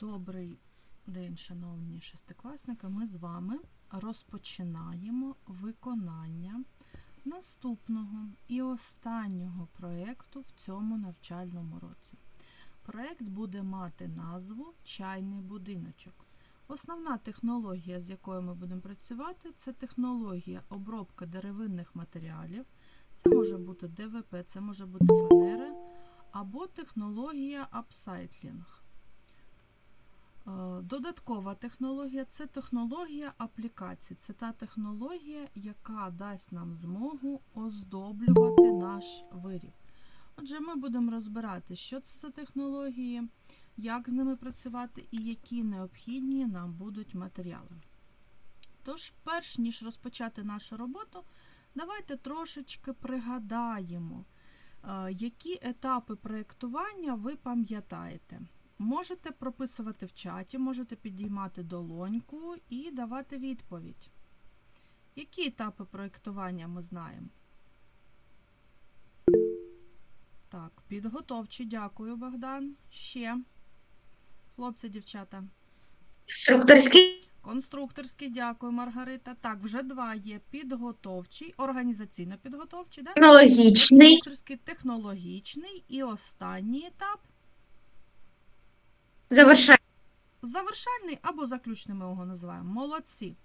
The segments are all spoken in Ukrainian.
Добрий день, шановні шестикласники. Ми з вами розпочинаємо виконання наступного і останнього проєкту в цьому навчальному році. Проєкт буде мати назву Чайний будиночок. Основна технологія, з якою ми будемо працювати, це технологія обробки деревинних матеріалів. Це може бути ДВП, це може бути фанера або технологія апсайтлінг. Е, Додаткова технологія це технологія аплікацій. Це та технологія, яка дасть нам змогу оздоблювати наш виріб. Отже, ми будемо розбирати, що це за технології, як з ними працювати і які необхідні нам будуть матеріали. Тож, перш ніж розпочати нашу роботу, давайте трошечки пригадаємо, е, які етапи проєктування ви пам'ятаєте. Можете прописувати в чаті, можете підіймати долоньку і давати відповідь. Які етапи проєктування ми знаємо? Так, підготовчі, дякую, Богдан. Ще. Хлопці, дівчата. Інструкторський, Конструкторський, дякую, Маргарита. Так, вже два є. Підготовчий, організаційно підготовчий, да? технологічний, Конструкторський, технологічний. І останній етап завершальний, Завершальний або заключний ми його називаємо. Молодці.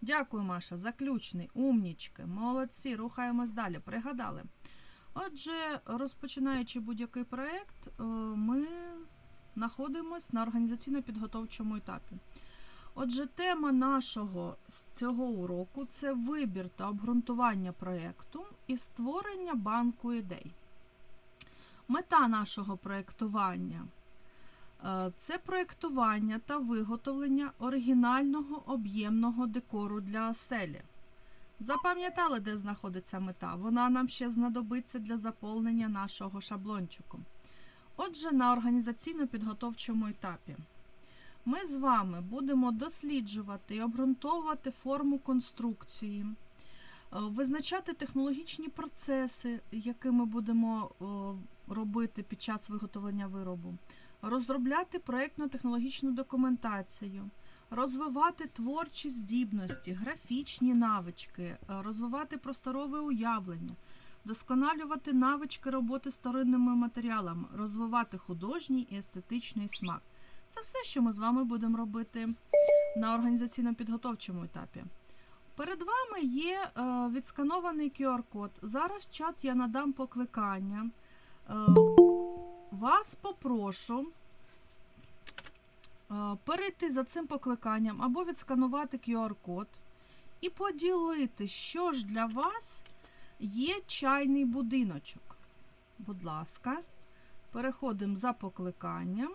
Дякую, Маша. Заключний, умнічки, молодці. Рухаємось далі. Пригадали. Отже, розпочинаючи будь-який проєкт, е, ми знаходимося на організаційно-підготовчому етапі. Отже, тема нашого з цього уроку це вибір та обґрунтування проєкту і створення банку ідей. Мета нашого проєктування Це проєктування та виготовлення оригінального об'ємного декору для оселі. Запам'ятали, де знаходиться мета? Вона нам ще знадобиться для заповнення нашого шаблончику. Отже, на організаційно-підготовчому етапі ми з вами будемо досліджувати і обґрунтовувати форму конструкції, е, визначати технологічні процеси, які ми будемо е, робити під час виготовлення виробу розробляти проєктно-технологічну документацію, розвивати творчі здібності, графічні навички, е, розвивати просторове уявлення, досконалювати навички роботи з вторинними матеріалами, розвивати художній і естетичний смак. Це все, що ми з вами будемо робити на організаційно-підготовчому етапі. Перед вами є е, відсканований QR-код. Зараз чат я надам покликання. Вас попрошу е, перейти за цим покликанням або відсканувати QR-код і поділити, що ж для вас є чайний будиночок. Будь ласка, переходимо за покликанням.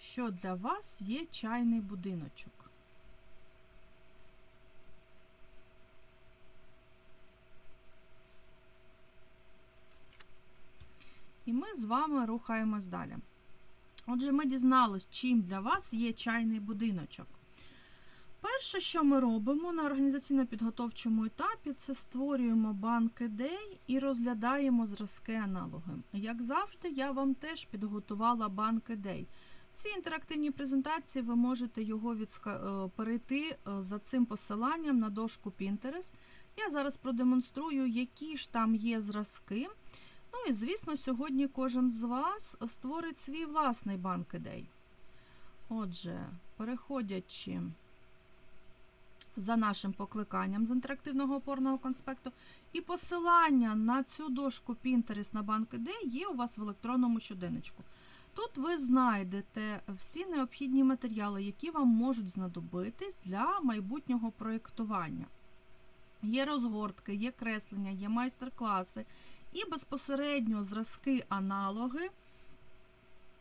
Що для вас є чайний будиночок? І ми з вами рухаємось далі. Отже, ми дізнались, чим для вас є чайний будиночок. Перше, що ми робимо на організаційно-підготовчому етапі, це створюємо банк ідей і розглядаємо зразки аналоги. Як завжди, я вам теж підготувала банк ідей. В цій інтерактивній презентації ви можете його відска... е, перейти е, за цим посиланням на дошку Pinterest. Я зараз продемонструю, які ж там є зразки. Ну і, звісно, сьогодні кожен з вас створить свій власний банк ідей. Отже, переходячи за нашим покликанням з інтерактивного опорного конспекту, і посилання на цю дошку Pinterest на банк ідей є у вас в електронному щоденничку. Тут ви знайдете всі необхідні матеріали, які вам можуть знадобитись для майбутнього проєктування. Є розгортки, є креслення, є майстер-класи і безпосередньо зразки аналоги,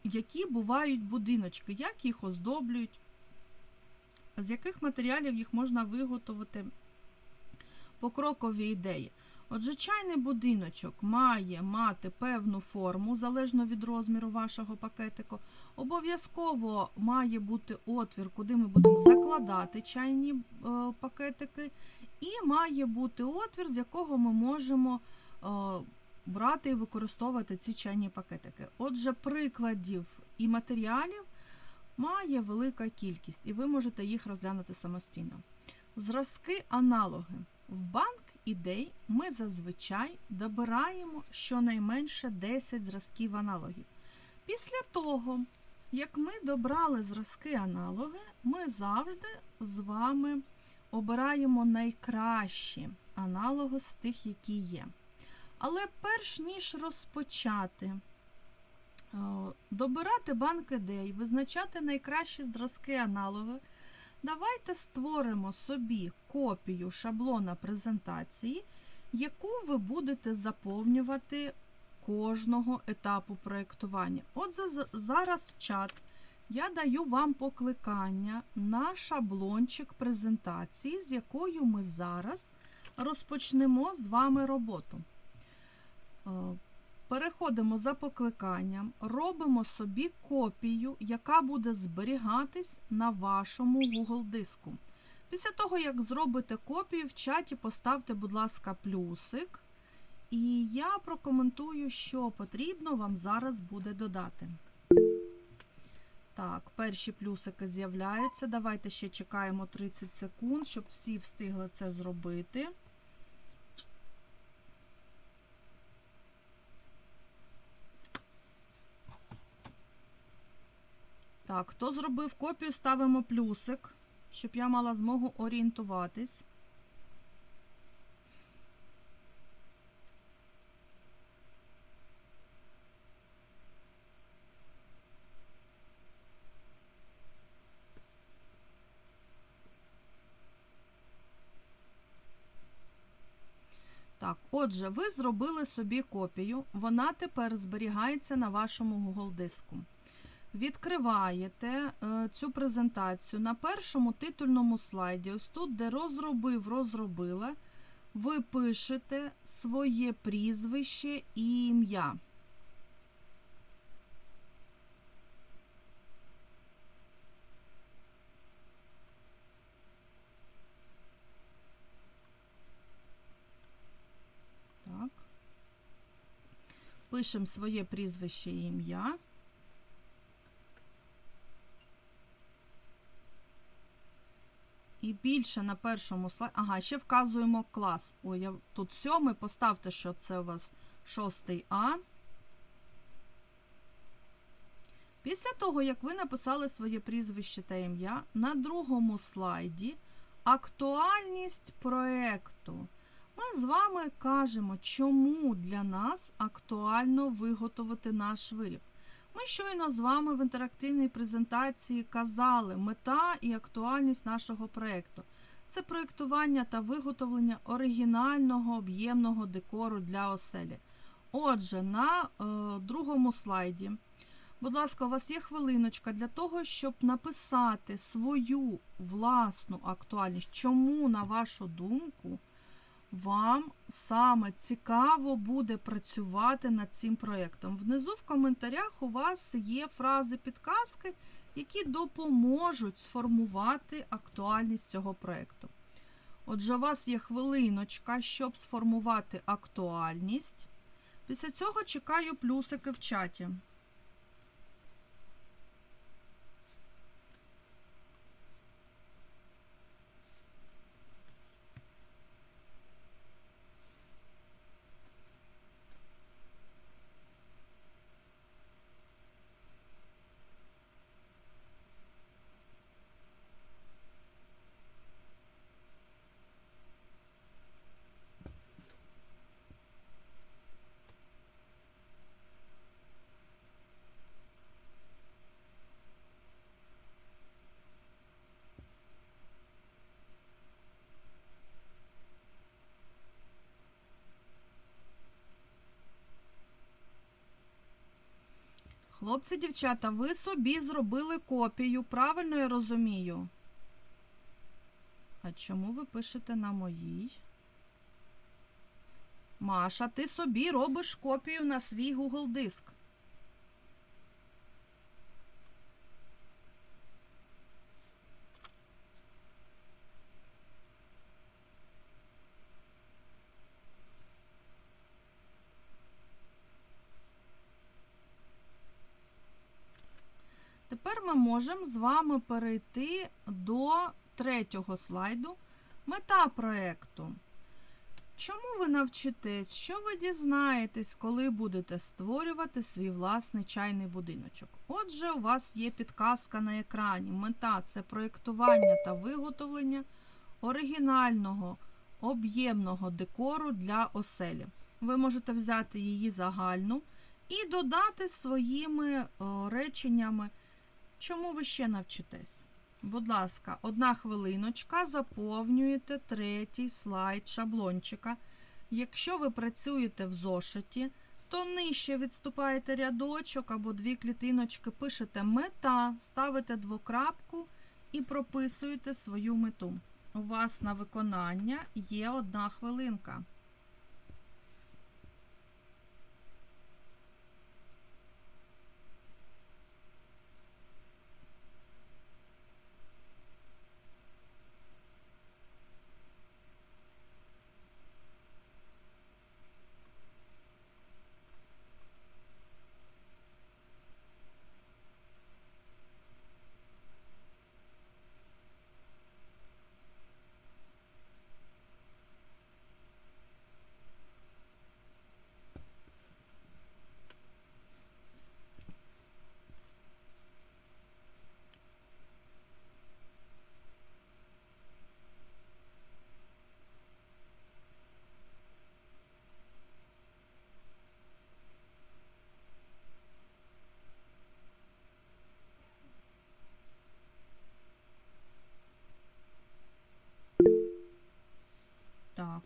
які бувають будиночки, як їх оздоблюють, з яких матеріалів їх можна виготовити покрокові ідеї. Отже, чайний будиночок має мати певну форму, залежно від розміру вашого пакетику. Обов'язково має бути отвір, куди ми будемо закладати чайні е, пакетики, і має бути отвір, з якого ми можемо е, брати і використовувати ці чайні пакетики. Отже, прикладів і матеріалів має велика кількість, і ви можете їх розглянути самостійно. Зразки аналоги. В банк ідей ми зазвичай добираємо щонайменше 10 зразків аналогів. Після того, як ми добрали зразки аналоги, ми завжди з вами обираємо найкращі аналоги з тих, які є. Але перш ніж розпочати е, добирати банк ідей, визначати найкращі зразки аналоги, давайте створимо собі копію шаблона презентації, яку ви будете заповнювати кожного етапу проєктування. От зараз в чат я даю вам покликання на шаблончик презентації, з якою ми зараз розпочнемо з вами роботу. Е, Переходимо за покликанням, робимо собі копію, яка буде зберігатись на вашому Google диску. Після того, як зробите копію, в чаті поставте, будь ласка, плюсик. І я прокоментую, що потрібно вам зараз буде додати. Так, перші плюсики з'являються. Давайте ще чекаємо 30 секунд, щоб всі встигли це зробити. Так, хто зробив копію, ставимо плюсик, щоб я мала змогу орієнтуватись. Так, отже, ви зробили собі копію, вона тепер зберігається на вашому Google диску. Відкриваєте е, цю презентацію на першому титульному слайді, ось тут, де розробив, розробила, ви пишете своє прізвище і ім'я. Пишемо своє прізвище і ім'я. Більше на першому слайді. Ага, ще вказуємо клас. Ой, я тут сьомий, поставте, що це у вас шостий А. Після того, як ви написали своє прізвище та ім'я, на другому слайді актуальність проєкту. Ми з вами кажемо, чому для нас актуально виготовити наш виріб. Ми щойно з вами в інтерактивній презентації казали мета і актуальність нашого проєкту. Це проєктування та виготовлення оригінального об'ємного декору для оселі. Отже, на е, другому слайді, будь ласка, у вас є хвилиночка для того, щоб написати свою власну актуальність. Чому, на вашу думку, вам саме цікаво буде працювати над цим проєктом. Внизу в коментарях у вас є фрази підказки, які допоможуть сформувати актуальність цього проєкту. Отже, у вас є хвилиночка, щоб сформувати актуальність. Після цього чекаю плюсики в чаті. Хлопці, дівчата, ви собі зробили копію, правильно я розумію? А чому ви пишете на моїй? Маша, ти собі робиш копію на свій Google диск. тепер ми можемо з вами перейти до третього слайду. Мета проєкту. Чому ви навчитесь? Що ви дізнаєтесь, коли будете створювати свій власний чайний будиночок? Отже, у вас є підказка на екрані. Мета це проєктування та виготовлення оригінального об'ємного декору для оселі. Ви можете взяти її загальну і додати своїми реченнями, чому ви ще навчитесь. Будь ласка, одна хвилиночка, заповнюєте третій слайд шаблончика. Якщо ви працюєте в зошиті, то нижче відступаєте рядочок або дві клітиночки, пишете мета, ставите двокрапку і прописуєте свою мету. У вас на виконання є одна хвилинка.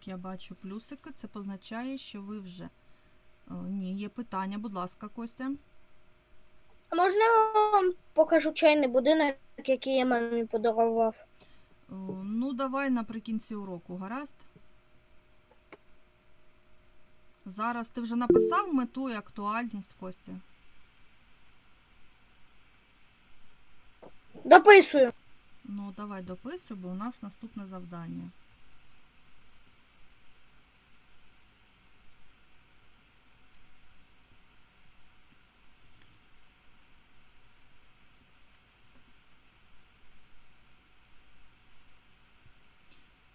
Так, я бачу плюсики. Це позначає, що ви вже. О, ні, є питання, будь ласка, Костя. А можна я вам покажу чайний будинок, який я мамі подарував? О, Ну, давай наприкінці уроку, гаразд? Зараз ти вже написав мету і актуальність, Костя? Дописую. Ну, давай дописуй, бо у нас наступне завдання.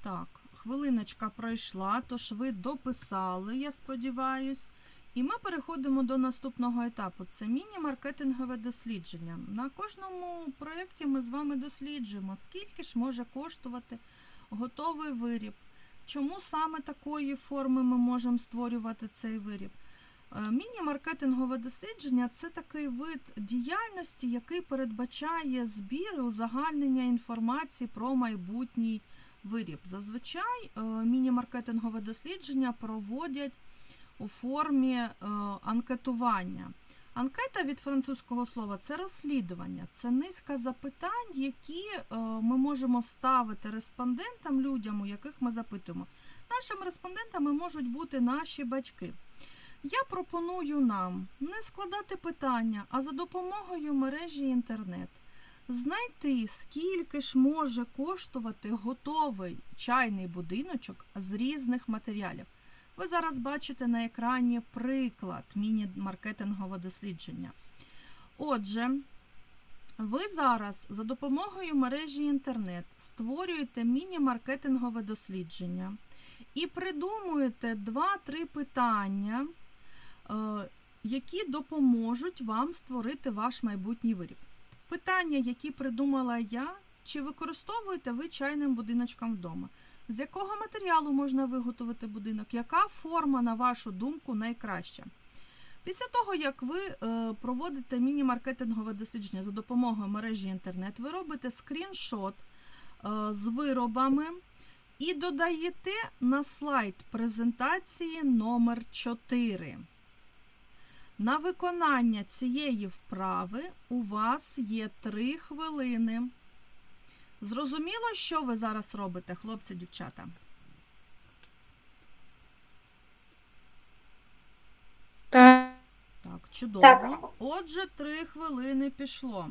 Так, хвилиночка пройшла, тож ви дописали, я сподіваюсь. І ми переходимо до наступного етапу. Це міні-маркетингове дослідження. На кожному проєкті ми з вами досліджуємо, скільки ж може коштувати готовий виріб, чому саме такої форми ми можемо створювати цей виріб. Е, Міні-маркетингове дослідження це такий вид діяльності, який передбачає збір і узагальнення інформації про майбутній виріб. Зазвичай е, міні-маркетингове дослідження проводять у формі е, анкетування. Анкета від французького слова це розслідування, це низка запитань, які е, ми можемо ставити респондентам, людям, у яких ми запитуємо. Нашими респондентами можуть бути наші батьки. Я пропоную нам не складати питання, а за допомогою мережі інтернет знайти, скільки ж може коштувати готовий чайний будиночок з різних матеріалів. Ви зараз бачите на екрані приклад міні-маркетингового дослідження. Отже, ви зараз за допомогою мережі інтернет створюєте міні-маркетингове дослідження і придумуєте 2-3 питання, е, які допоможуть вам створити ваш майбутній виріб. Питання, які придумала я, чи використовуєте ви чайним будиночком вдома? З якого матеріалу можна виготовити будинок? Яка форма, на вашу думку, найкраща? Після того, як ви е, проводите міні-маркетингове дослідження за допомогою мережі інтернет, ви робите скріншот е, з виробами і додаєте на слайд презентації номер 4. На виконання цієї вправи у вас є 3 хвилини. Зрозуміло, що ви зараз робите, хлопці, дівчата? Так. Так, чудово. Так. Отже, 3 хвилини пішло.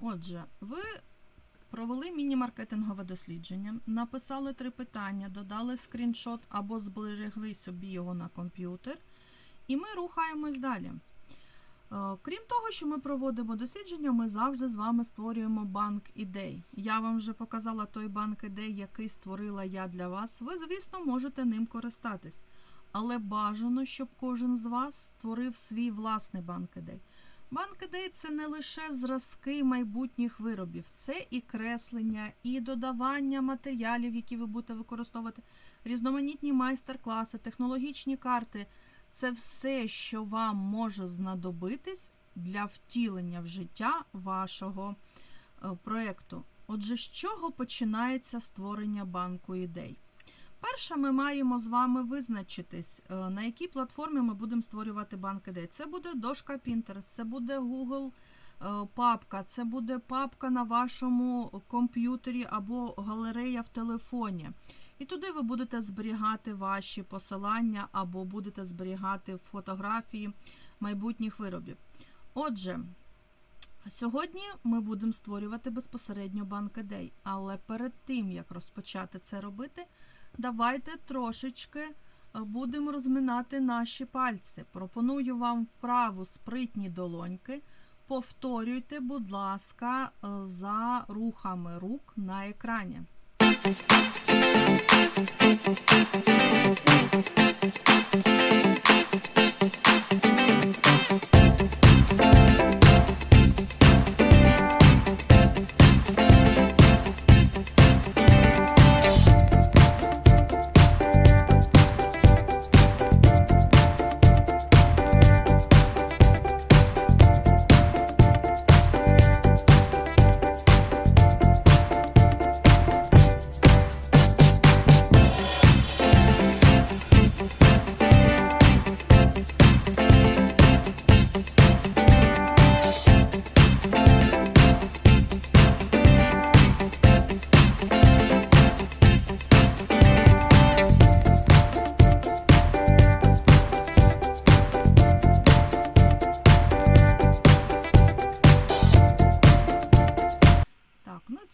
Отже, ви провели міні-маркетингове дослідження, написали три питання, додали скріншот або зберегли собі його на комп'ютер. І ми рухаємось далі. Е, Крім того, що ми проводимо дослідження, ми завжди з вами створюємо банк ідей. Я вам вже показала той банк ідей, який створила я для вас. Ви, звісно, можете ним користатись. Але бажано, щоб кожен з вас створив свій власний банк ідей. Банк ідей це не лише зразки майбутніх виробів, це і креслення, і додавання матеріалів, які ви будете використовувати, різноманітні майстер-класи, технологічні карти. Це все, що вам може знадобитись для втілення в життя вашого е, проєкту. Отже, з чого починається створення банку ідей? Перше, ми маємо з вами визначитись, е, на якій платформі ми будемо створювати банк ідей. Це буде дошка Pinterest, це буде Google е, папка, це буде папка на вашому комп'ютері або галерея в телефоні. І туди ви будете зберігати ваші посилання або будете зберігати фотографії майбутніх виробів. Отже, сьогодні ми будемо створювати безпосередньо банк ідей, але перед тим, як розпочати це робити, давайте трошечки е, будемо розминати наші пальці. Пропоную вам вправу спритні долоньки. Повторюйте, будь ласка, е, за рухами рук на екрані. Так, ну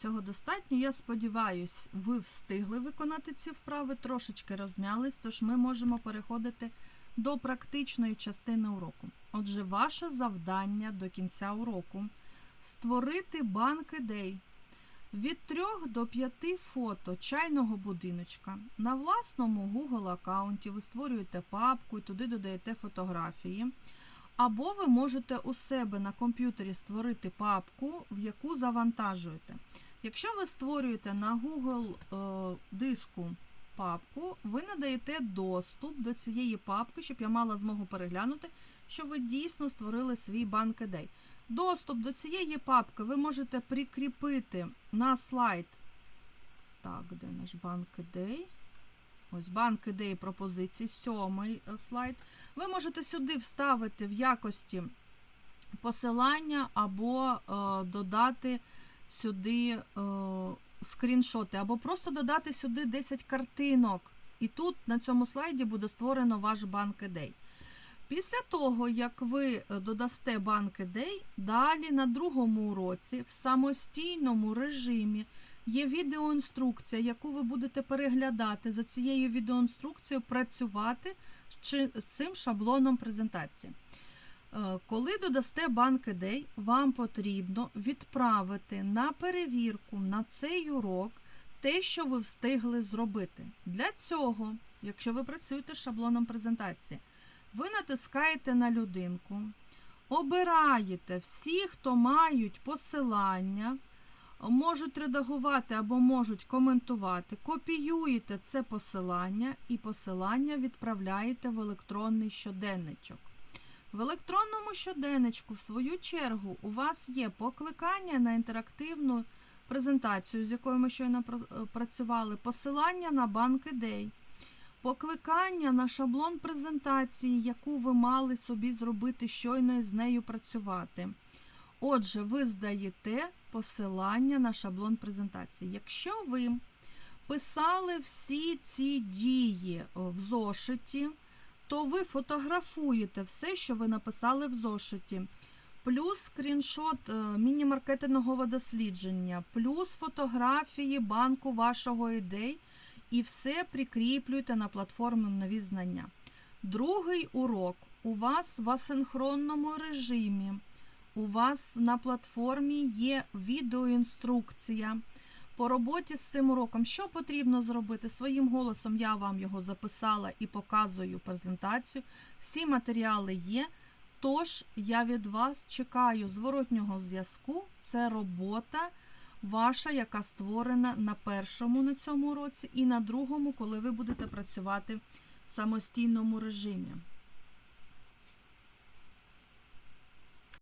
цього достатньо. Я сподіваюсь, ви встигли виконати ці вправи, трошечки розм'ялись, тож ми можемо переходити до практичної частини уроку. Отже, ваше завдання до кінця уроку створити банк ідей від 3 до 5 фото чайного будиночка. На власному Google аккаунті ви створюєте папку і туди додаєте фотографії. Або ви можете у себе на комп'ютері створити папку, в яку завантажуєте. Якщо ви створюєте на Google е, диску папку, ви надаєте доступ до цієї папки, щоб я мала змогу переглянути, що ви дійсно створили свій банк ідей. Доступ до цієї папки ви можете прикріпити на слайд. Так, де наш банк ідей? Ось банк ідей пропозицій, сьомий е, слайд. Ви можете сюди вставити в якості посилання або е, додати сюди е, скріншоти, або просто додати сюди 10 картинок. І тут на цьому слайді буде створено ваш банк ідей. Після того, як ви е, додасте банк ідей, далі на другому уроці в самостійному режимі є відеоінструкція, яку ви будете переглядати за цією відеоінструкцією, працювати з цим шаблоном презентації. Е, Коли додасте банк ідей, вам потрібно відправити на перевірку на цей урок те, що ви встигли зробити. Для цього, якщо ви працюєте з шаблоном презентації, ви натискаєте на людинку, обираєте всі, хто мають посилання, можуть редагувати або можуть коментувати, копіюєте це посилання і посилання відправляєте в електронний щоденничок. В електронному щоденничку, в свою чергу, у вас є покликання на інтерактивну презентацію, з якою ми щойно е, працювали, посилання на банк ідей, покликання на шаблон презентації, яку ви мали собі зробити щойно і з нею працювати. Отже, ви здаєте посилання на шаблон презентації. Якщо ви писали всі ці дії в зошиті, то ви фотографуєте все, що ви написали в зошиті. Плюс скріншот е, міні-маркетингового дослідження, плюс фотографії банку вашого ідей, і все прикріплюйте на платформу нові знання. Другий урок у вас в асинхронному режимі. У вас на платформі є відеоінструкція по роботі з цим уроком. Що потрібно зробити? Своїм голосом я вам його записала і показую презентацію. Всі матеріали є. Тож я від вас чекаю зворотнього зв'язку. Це робота ваша, яка створена на першому на цьому уроці, і на другому, коли ви будете працювати в самостійному режимі.